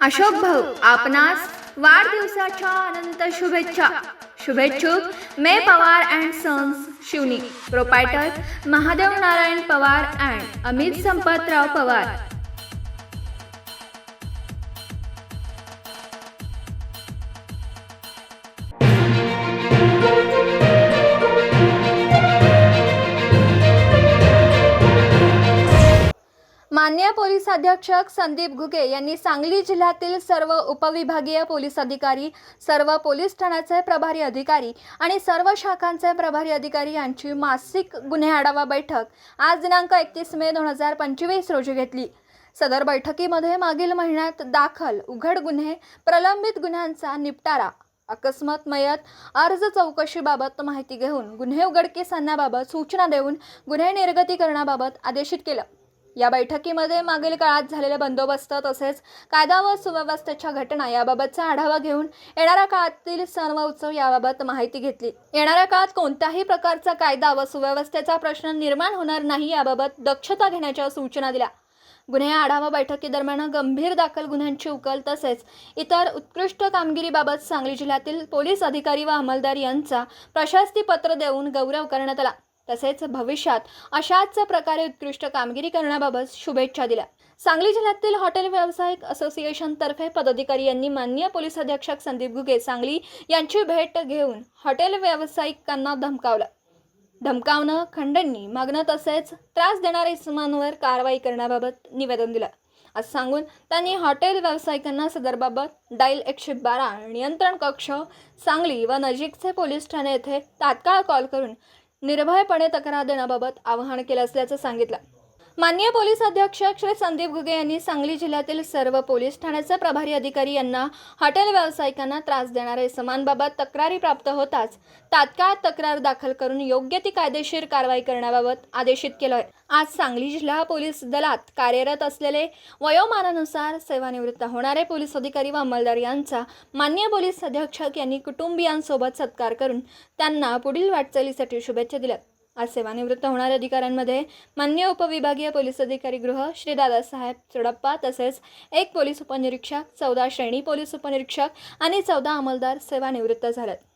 अशोक भाऊ आपणास वाढदिवसाच्या अनंत शुभेच्छा. शुभेच्छुक मे Pawar and sons Shivni. Proprietor Mahadev Narayan Pawar and Amit Sampatrao Pawar. मान्य पोलीस अधीक्षक संदीप घुगे यांनी सांगली जिल्ह्यातील सर्व उपविभागीय पोलीस अधिकारी सर्व पोलीस ठाण्याचे प्रभारी अधिकारी आणि सर्व शाखांचे प्रभारी अधिकारी यांची मासिक गुन्हे आढावा बैठक आज दिनांक एकतीस मे दोन हजार पंचवीस रोजी घेतली. सदर बैठकीमध्ये मागील महिन्यात दाखल उघड गुन्हे प्रलंबित गुन्ह्यांचा निपटारा अकस्मात मयत अर्ज चौकशीबाबत माहिती घेऊन गुन्हे उघडकीस आणण्याबाबत सूचना देऊन गुन्हे निर्गतीकरणाबाबत आदेशित केलं. या बैठकीमध्ये मागील काळात झालेले बंदोबस्त तसेच कायदा व सुव्यवस्थेच्या घटना याबाबतचा आढावा घेऊन येणाऱ्या काळातील सण उत्सव याबाबत माहिती घेतली. येणाऱ्या काळात कोणत्याही प्रकारचा कायदा व सुव्यवस्थेचा प्रश्न निर्माण होणार नाही याबाबत दक्षता घेण्याच्या सूचना दिल्या. गुन्हे आढावा बैठकीदरम्यान गंभीर दाखल गुन्ह्यांची उकल तसेच इतर उत्कृष्ट कामगिरीबाबत सांगली जिल्ह्यातील पोलीस अधिकारी व अंमलदार यांचा प्रशस्तीपत्र देऊन गौरव करण्यात आला. तसेच भविष्यात अशाच प्रकारे उत्कृष्ट कामगिरी करण्याबाबत शुभेच्छा दिल्या. सांगली जिल्ह्यातील हॉटेल व्यावसायिक असोसिएशनतर्फे पदाधिकारी यांनी माननीय पोलीस अधीक्षक संदीप घुगे सांगली यांची भेट घेऊन हॉटेल व्यावसायिकांना धमकावलं. धमकावणं खंडणी मागणं तसेच त्रास देणाऱ्या इसमांवर कारवाई करण्याबाबत निवेदन दिलं. असं सांगून त्यांनी हॉटेल व्यावसायिकांना सदरबाबत डायल एकशे बारा नियंत्रण कक्ष सांगली व नजीकचे पोलीस ठाणे येथे तात्काळ कॉल करून निर्भयपणे तक्रार देण्याबाबत आवाहन केलं असल्याचं सांगितलं. माननीय पोलीस अधीक्षक श्री संदीप घुगे यांनी सांगली जिल्ह्यातील सर्व पोलीस ठाण्याचे प्रभारी अधिकारी यांना हॉटेल व्यावसायिकांना त्रास देणाऱ्या समानबाबत तक्रारी प्राप्त होताच तात्काळ तक्रार दाखल करून योग्य ती कायदेशीर कारवाई करण्याबाबत आदेशित केलं आहे आज सांगली जिल्हा पोलीस दलात कार्यरत असलेले वयोमानानुसार सेवानिवृत्त होणारे पोलीस अधिकारी व अंमलदार यांचा मान्य पोलीस अधीक्षक यांनी कुटुंबियांसोबत सत्कार करून त्यांना पुढील वाटचालीसाठी शुभेच्छा दिल्या आज सेवानिवृत्त होणाऱ्या अधिकाऱ्यांमध्ये मान्य उपविभागीय पोलीस अधिकारी गृह श्री दादासाहेब चोडप्पा तसेच एक पोलीस उपनिरीक्षक चौदा श्रेणी पोलीस उपनिरीक्षक आणि चौदा अंमलदार सेवानिवृत्त झाल्यात